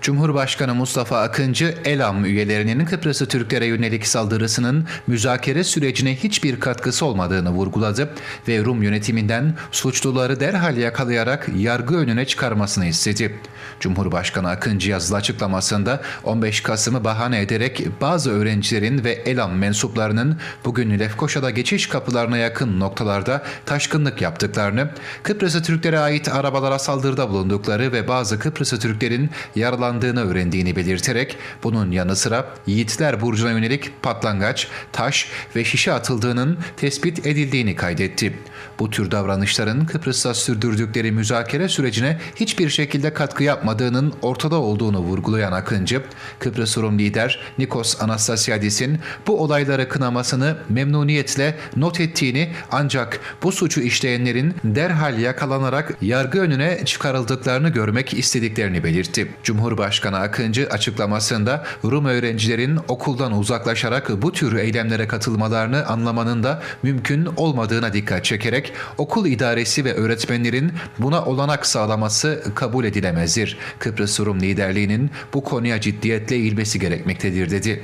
Cumhurbaşkanı Mustafa Akıncı, ELAM üyelerinin Kıbrıs'ı Türklere yönelik saldırısının müzakere sürecine hiçbir katkısı olmadığını vurguladı ve Rum yönetiminden suçluları derhal yakalayarak yargı önüne çıkarmasını istedi. Cumhurbaşkanı Akıncı yazılı açıklamasında 15 Kasım'ı bahane ederek bazı öğrencilerin ve ELAM mensuplarının bugün Lefkoşa'da geçiş kapılarına yakın noktalarda taşkınlık yaptıklarını, Kıbrıs'ı Türklere ait arabalara saldırıda bulundukları ve bazı Kıbrıs'ı Türklerin yaralandığını öğrendiğini belirterek bunun yanı sıra Yiğitler Burcu'na yönelik patlangaç, taş ve şişe atıldığının tespit edildiğini kaydetti. Bu tür davranışların Kıbrıs'ta sürdürdükleri müzakere sürecine hiçbir şekilde katkı yapmadığının ortada olduğunu vurgulayan Akıncı, Kıbrıs Rum lider Nikos Anastasiadis'in bu olayları kınamasını memnuniyetle not ettiğini ancak bu suçu işleyenlerin derhal yakalanarak yargı önüne çıkarıldıklarını görmek istediklerini belirtti. Cumhurbaşkanı Akıncı açıklamasında Rum öğrencilerin okuldan uzaklaşarak bu tür eylemlere katılmalarını anlamanın da mümkün olmadığına dikkat çekerek okul idaresi ve öğretmenlerin buna olanak sağlaması kabul edilemezdir. Kıbrıs Rum liderliğinin bu konuya ciddiyetle eğilmesi gerekmektedir dedi.